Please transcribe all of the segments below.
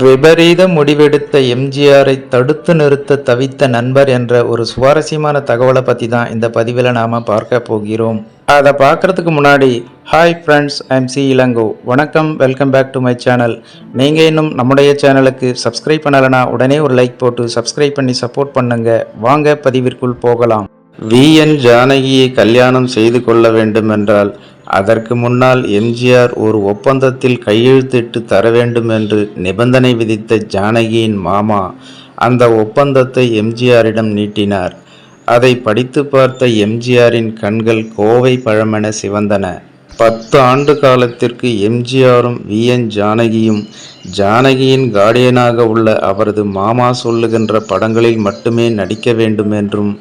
விபரீத முடிவெடுத்த எம்ஜிஆரை தடுத்து நிறுத்த தவித்த நண்பர் என்ற ஒரு சுவாரஸ்யமான தகவலை பற்றி தான் இந்த பதிவில் நாம் பார்க்க போகிறோம். அதை பார்க்கறதுக்கு முன்னாடி hi friends I'm C Elango. வணக்கம் welcome back to my channel நீங்கள் இன்னும் நம்முடைய சேனலுக்கு சப்ஸ்கிரைப் பண்ணலைன்னா உடனே ஒரு லைக் போட்டு சப்ஸ்கிரைப் பண்ணி சப்போர்ட் பண்ணுங்க. வாங்க பதிவிற்குள் போகலாம். வி என் ஜானகியை கல்யாணம் செய்து கொள்ள வேண்டும் என்றால் அதற்கு முன்னால் எம்ஜிஆர் ஒரு ஒப்பந்தத்தில் கையெழுத்திட்டு தர வேண்டும் என்று நிபந்தனை விதித்த ஜானகியின் மாமா அந்த ஒப்பந்தத்தை எம்ஜிஆரிடம் நீட்டினார். அதை படித்து பார்த்த எம்ஜிஆரின் கண்கள் கோவை பழமென சிவந்தன. பத்து ஆண்டு காலத்திற்கு எம்ஜிஆரும் வி. என். ஜானகியும் ஜானகியின் கார்டியனாக உள்ள அவரது மாமா சொல்லுகின்ற படங்களில் மட்டுமே நடிக்க வேண்டும் என்றும்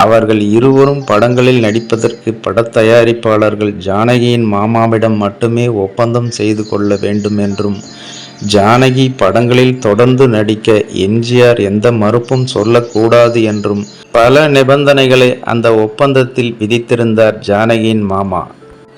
அவர்கள் இருவரும் படங்களில் நடிப்பதற்கு படத் தயாரிப்பாளர்கள் ஜானகியின் மாமாவிடம் மட்டுமே ஒப்பந்தம் செய்து கொள்ள வேண்டும் என்றும் ஜானகி படங்களில் தொடர்ந்து நடிக்க எம்ஜிஆர் எந்த மறுப்பும் சொல்லக்கூடாது என்றும் பல நிபந்தனைகளை அந்த ஒப்பந்தத்தில் விதித்திருந்தார் ஜானகியின் மாமா.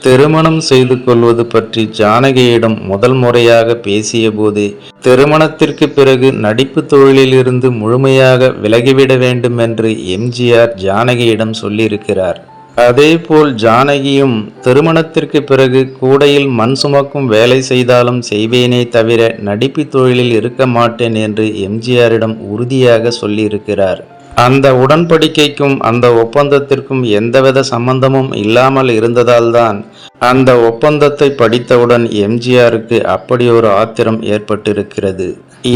திருமணம் செய்து கொள்வது பற்றி ஜானகியிடம் முதல் முறையாக பேசியபோது திருமணத்திற்கு பிறகு நடிப்பு தொழிலிலிருந்து முழுமையாக விலகிவிட வேண்டும் என்று எம்ஜிஆர் ஜானகியிடம் சொல்லியிருக்கிறார். அதேபோல் ஜானகியும் திருமணத்திற்கு பிறகு கூடையில் மண் சுமக்கும் வேலை செய்தாலும் செய்வேனே தவிர நடிப்பு தொழிலில் இருக்க மாட்டேன் என்று எம்ஜிஆரிடம் உறுதியாக சொல்லியிருக்கிறார். அந்த உடன்படிக்கைக்கும் அந்த ஒப்பந்தத்திற்கும் எந்தவித சம்பந்தமும் இல்லாமல் இருந்ததால்தான் அந்த ஒப்பந்தத்தை படித்தவுடன் எம்ஜிஆருக்கு அப்படி ஒரு ஆத்திரம் ஏற்பட்டிருக்கிறது.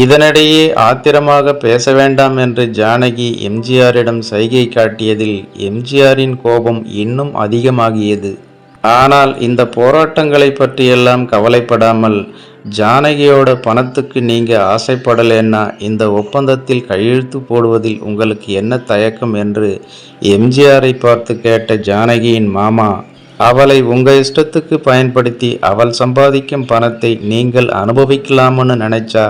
இதனிடையே ஆத்திரமாக பேச வேண்டாம் என்று ஜானகி எம்ஜிஆரிடம் சைகை காட்டியதில் எம்ஜிஆரின் கோபம் இன்னும் அதிகமாகியது. ஆனால் இந்த போராட்டங்களை பற்றியெல்லாம் கவலைப்படாமல் ஜானகியோட பணத்துக்கு நீங்கள் ஆசைப்படலைன்னா இந்த ஒப்பந்தத்தில் கையெழுத்து போடுவதில் உங்களுக்கு என்ன தயக்கம் என்று எம்ஜிஆரை பார்த்து கேட்ட ஜானகியின் மாமா அவளை உங்கள் இஷ்டத்துக்கு பயன்படுத்தி அவள் சம்பாதிக்கும் பணத்தை நீங்கள் அனுபவிக்கலாம்னு நினைச்சா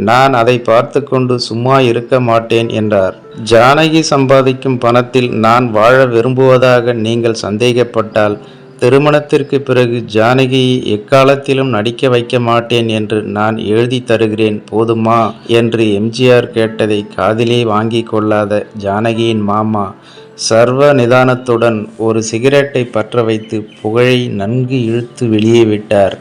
நான் அதை பார்த்து கொண்டு சும்மா இருக்க மாட்டேன் என்றார். ஜானகி சம்பாதிக்கும் பணத்தில் நான் வாழ விரும்புவதாக நீங்கள் சந்தேகப்பட்டால் திருமணத்திற்கு பிறகு ஜானகியை எக்காலத்திலும் நடிக்க வைக்க மாட்டேன் என்று நான் எழுதி தருகிறேன் போதுமா? என்று எம்ஜிஆர் கேட்டதை காதிலே வாங்கி கொள்ளாத ஜானகியின் மாமா சர்வ நிதானத்துடன் ஒரு சிகரெட்டை பற்ற வைத்து புகழை நன்கு இழுத்து வெளியே விட்டார்.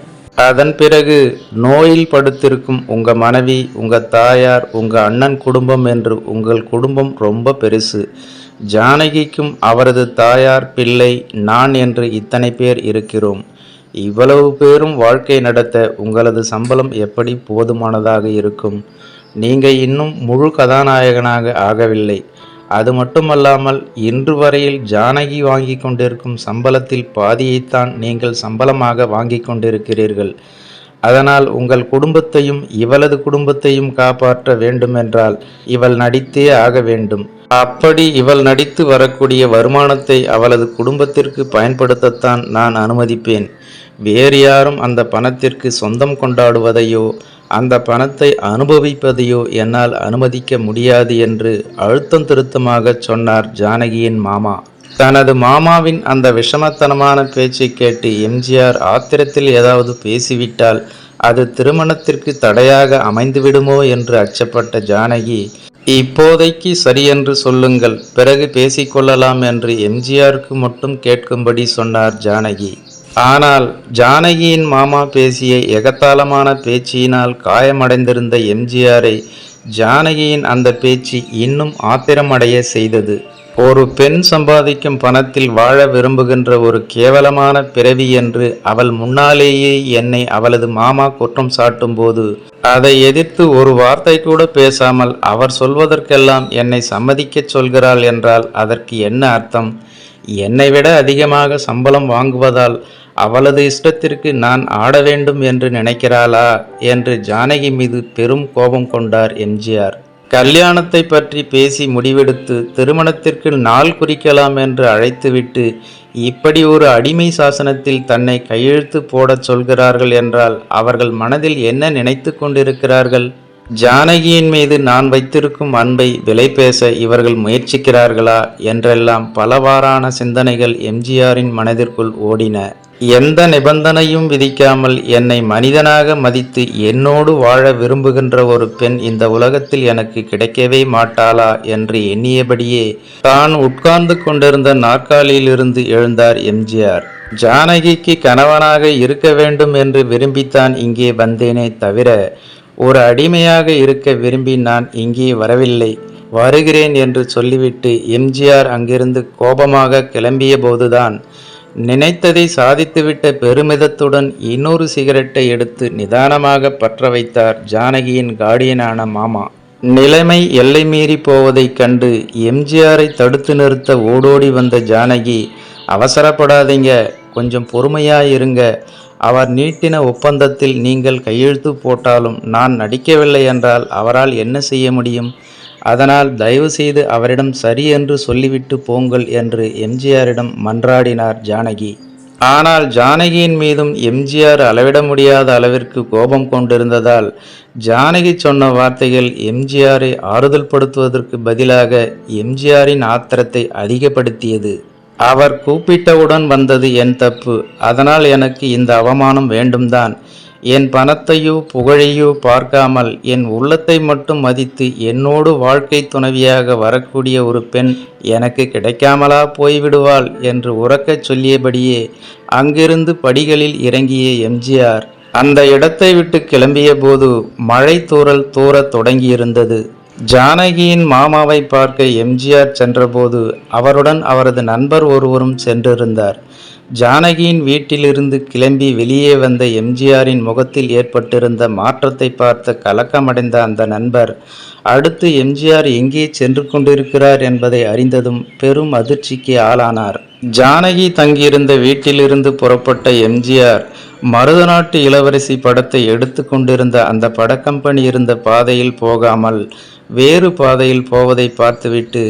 அதன் பிறகு நோயில் படுத்திருக்கும் உங்க மனைவி உங்க தாயார் உங்க அண்ணன் குடும்பம் என்று உங்கள் குடும்பம் ரொம்ப பெருசு. ஜானகிக்கும் அவரது தாயார் பிள்ளை நான் என்று இத்தனை பேர் இருக்கிறோம். இவ்வளவு பேரும் வாழ்க்கை நடத்த உங்களது சம்பளம் எப்படி போதுமானதாக இருக்கும்? நீங்க இன்னும் முழு கதாநாயகனாக ஆகவில்லை. அது மட்டுமல்லாமல் இன்று வரையில் ஜானகி வாங்கி கொண்டிருக்கும் சம்பளத்தில் பாதியைத்தான் நீங்கள் சம்பளமாக வாங்கி கொண்டிருக்கிறீர்கள். அதனால் உங்கள் குடும்பத்தையும் இவளது குடும்பத்தையும் காப்பாற்ற வேண்டுமென்றால் இவள் நடித்தே ஆக வேண்டும். அப்படி இவள் நடித்து வரக்கூடிய வருமானத்தை அவளது குடும்பத்திற்கு பயன்படுத்தத்தான் நான் அனுமதிப்பேன். வேறு யாரும் அந்த பணத்திற்கு சொந்தம் கொண்டாடுவதையோ அந்த பணத்தை அனுபவிப்பதையோ என்னால் அனுமதிக்க முடியாது என்று அழுத்தம் திருத்தமாக சொன்னார் ஜானகியின் மாமா. தனது மாமாவின் அந்த விஷமத்தனமான பேச்சை கேட்டு எம்ஜிஆர் ஆத்திரத்தில் ஏதாவது பேசிவிட்டால் அது திருமணத்திற்கு தடையாக அமைந்துவிடுமோ என்று அச்சப்பட்ட ஜானகி இப்போதைக்கு சரியென்று சொல்லுங்கள் பிறகு பேசிக்கொள்ளலாம் என்று எம்ஜிஆருக்கு மட்டும் கேட்கும்படி சொன்னார் ஜானகி. ஆனால் ஜானகியின் மாமா பேசிய எகத்தாளமான பேச்சியினால் காயமடைந்திருந்த எம்ஜிஆரை ஜானகியின் அந்த பேச்சு இன்னும் ஆத்திரமடைய செய்தது. ஒரு பெண் சம்பாதிக்கும் பணத்தில் வாழ விரும்புகின்ற ஒரு கேவலமான பிறவி என்று அவள் முன்னாலேயே என்னை அவளது மாமா குற்றம் சாட்டும்போது அதை எதிர்த்து ஒரு வார்த்தை கூட பேசாமல் அவர் சொல்வதற்கெல்லாம் என்னை சம்மதிக்கச் சொல்கிறாள் என்றால் அதற்கு என்ன அர்த்தம்? என்னை விட அதிகமாக சம்பளம் வாங்குவதால் அவளது இஷ்டத்திற்கு நான் ஆட வேண்டும் என்று நினைக்கிறாளா என்று ஜானகி மீது பெரும் கோபம் கொண்டார் எம்ஜிஆர். கல்யாணத்தை பற்றி பேசி முடிவெடுத்து திருமணத்திற்கு நாள் குறிக்கலாம் என்று அழைத்துவிட்டு இப்படி ஒரு அடிமை சாசனத்தில் தன்னை கையெழுத்து போடச் சொல்கிறார்கள் என்றால் அவர்கள் மனதில் என்ன நினைத்து கொண்டிருக்கிறார்கள்? ஜானகியின் மீது நான் வைத்திருக்கும் அன்பை விலை பேச இவர்கள் முயற்சிக்கிறார்களா என்றெல்லாம் பலவாறான சிந்தனைகள் எம்ஜிஆரின் மனதிற்குள் ஓடின. எந்த நிபந்தனையும் விதிக்காமல் என்னை மனிதனாக மதித்து என்னோடு வாழ விரும்புகின்ற ஒரு பெண் இந்த உலகத்தில் எனக்கு கிடைக்கவே மாட்டாளா என்று எண்ணியபடியே தான் உட்கார்ந்து கொண்டிருந்த நாற்காலியிலிருந்து எழுந்தார் எம்ஜிஆர். ஜானகிக்கு கணவனாக இருக்க வேண்டும் என்று விரும்பித்தான் இங்கே வந்தேனே தவிர ஒரு அடிமையாக இருக்க விரும்பி நான் இங்கே வரவில்லை. வருகிறேன் என்று சொல்லிவிட்டு எம்ஜிஆர் அங்கிருந்து கோபமாக கிளம்பிய போதுதான் நினைத்ததை சாதித்துவிட்ட பெருமிதத்துடன் இன்னொரு சிகரெட்டை எடுத்து நிதானமாக பற்ற வைத்தார் ஜானகியின் கார்டியனான மாமா. நிலைமை எல்லை மீறி போவதைக் கண்டு எம்ஜிஆரை தடுத்து நிறுத்த ஓடோடி வந்த ஜானகி அவசரப்படாதீங்க கொஞ்சம் பொறுமையாயிருங்க. அவர் நீட்டின ஒப்பந்தத்தில் நீங்கள் கையெழுத்து போட்டாலும் நான் நடிக்கவில்லை என்றால் அவரால் என்ன செய்ய முடியும்? அதனால் தயவுசெய்து அவரிடம் சரி என்று சொல்லிவிட்டு போங்கள் என்று எம்ஜிஆரிடம் மன்றாடினார் ஜானகி. ஆனால் ஜானகியின் மீதும் எம்ஜிஆர் அளவிட முடியாத அளவிற்கு கோபம் கொண்டிருந்ததால் ஜானகி சொன்ன வார்த்தைகள் எம்ஜிஆரை ஆறுதல் படுத்துவதற்கு பதிலாக எம்ஜிஆரின் ஆத்திரத்தை அதிகப்படுத்தியது. அவர் கூப்பிட்டவுடன் வந்தது என் தப்பு. அதனால் எனக்கு இந்த அவமானம் வேண்டும்தான். என் பணத்தையோ புகழையோ பார்க்காமல் என் உள்ளத்தை மட்டும் மதித்து என்னோடு வாழ்க்கை துணைவியாக வரக்கூடிய ஒரு பெண் எனக்கு கிடைக்காமலா போய்விடுவாள் என்று உறக்கச் சொல்லியபடியே அங்கிருந்து படிகளில் இறங்கிய எம்ஜிஆர் அந்த இடத்தை விட்டு கிளம்பிய போது மழை தூறல் தூறத் தொடங்கியிருந்தது. ஜானகியின் மாமாவை பார்க்க எம்ஜிஆர் சென்றபோது அவருடன் அவரது நண்பர் ஒருவரும் சென்றிருந்தார். ஜானகியின் வீட்டிலிருந்து கிளம்பி வெளியே வந்த எம்ஜிஆரின் முகத்தில் ஏற்பட்டிருந்த மாற்றத்தை பார்த்து கலக்கமடைந்த அந்த நண்பர் அடுத்து எம்ஜிஆர் எங்கே சென்று கொண்டிருக்கிறார் என்பதை அறிந்ததும் பெரும் அதிர்ச்சிக்கு ஆளானார். ஜானகி தங்கியிருந்த வீட்டிலிருந்து புறப்பட்ட எம்ஜிஆர் மருதநாட்டு இளவரசி படத்தை எடுத்து கொண்டிருந்த அந்த படக்கம்பெனி இருந்த பாதையில் போகாமல் வேறு பாதையில் போவதை பார்த்துவிட்டு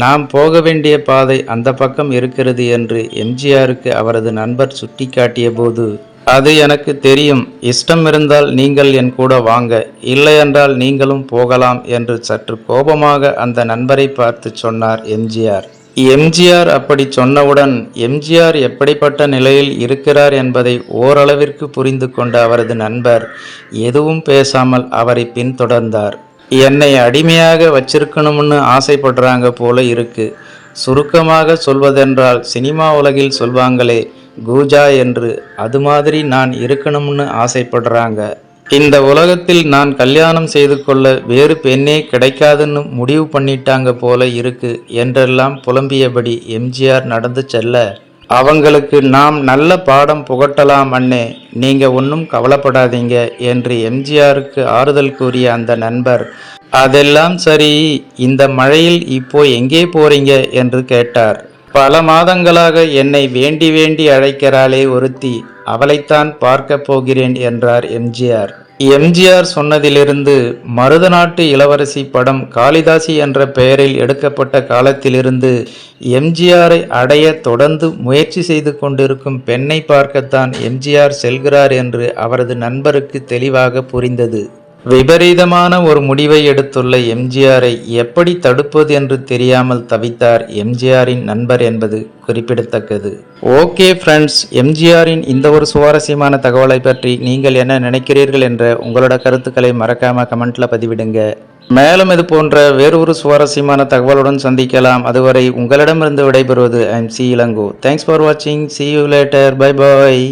நாம் போக வேண்டிய பாதை அந்த பக்கம் இருக்கிறது என்று எம்ஜிஆருக்கு அவரது நண்பர் சுட்டிக்காட்டிய போது அது எனக்கு தெரியும். இஷ்டம் இருந்தால் நீங்கள் என் கூட வாங்க. இல்லையென்றால் நீங்களும் போகலாம் என்று சற்று கோபமாக அந்த நண்பரை பார்த்து சொன்னார் எம்ஜிஆர். எம்ஜிஆர் அப்படி சொன்னவுடன் எம்ஜிஆர் எப்படிப்பட்ட நிலையில் இருக்கிறார் என்பதை ஓரளவிற்கு புரிந்து கொண்ட அவரது நண்பர் எதுவும் பேசாமல் அவரை பின்தொடர்ந்தார். என்னை அடிமையாக வச்சிருக்கணும்னு ஆசைப்படுறாங்க போல இருக்கு. சுருக்கமாக சொல்வதென்றால் சினிமா உலகில் சொல்வாங்களே கூஜா என்று. அது மாதிரி நான் இருக்கணும்னு ஆசைப்படுறாங்க. இந்த உலகத்தில் நான் கல்யாணம் செய்து கொள்ள வேறு பெண்ணே கிடைக்காதுன்னு முடிவு பண்ணிட்டாங்க போல இருக்கு. என்றெல்லாம் புலம்பியபடி எம்ஜிஆர் நடந்து செல்ல அவங்களுக்கு நாம் நல்ல பாடம் புகட்டலாம் அண்ணே. நீங்க ஒன்றும் கவலைப்படாதீங்க என்று எம்ஜிஆருக்கு ஆறுதல் கூறிய அந்த நண்பர். அதெல்லாம் சரி இந்த மழையில் இப்போ எங்கே போறீங்க? என்று கேட்டார். பல மாதங்களாக என்னை வேண்டி வேண்டி அழைக்கிறாளே ஒருத்தி. அவளைத்தான் பார்க்க போகிறேன் என்றார் எம்ஜிஆர். எம்ஜிஆர் சொன்னதிலிருந்து மருதநாட்டு இளவரசி படம் காளிதாசி என்ற பெயரில் எடுக்கப்பட்ட காலத்திலிருந்து எம்ஜிஆரை அடைய தொடர்ந்து முயற்சி செய்து கொண்டிருக்கும் பெண்ணை பார்க்கத்தான் எம்ஜிஆர் செல்கிறார் என்று அவரது நண்பருக்கு தெளிவாக புரிந்தது. விபரீதமான ஒரு முடிவை எடுத்துள்ள எம்ஜிஆரை எப்படி தடுப்பது என்று தெரியாமல் தவித்தார் எம்ஜிஆரின் நண்பர் என்பது குறிப்பிடத்தக்கது. ஓகே ஃப்ரெண்ட்ஸ் எம்ஜிஆரின் இந்த ஒரு சுவாரஸ்யமான தகவலை பற்றி நீங்கள் என்ன நினைக்கிறீர்கள் என்ற உங்களோட கருத்துக்களை மறக்காம கமெண்ட்ல பதிவிடுங்க. மேலும் இது போன்ற வேறொரு சுவாரஸ்யமான தகவலுடன் சந்திக்கலாம். அதுவரை உங்களிடமிருந்து விடைபெறுவது I'm C Elango. Thanks for வாட்சிங் see you later bye bye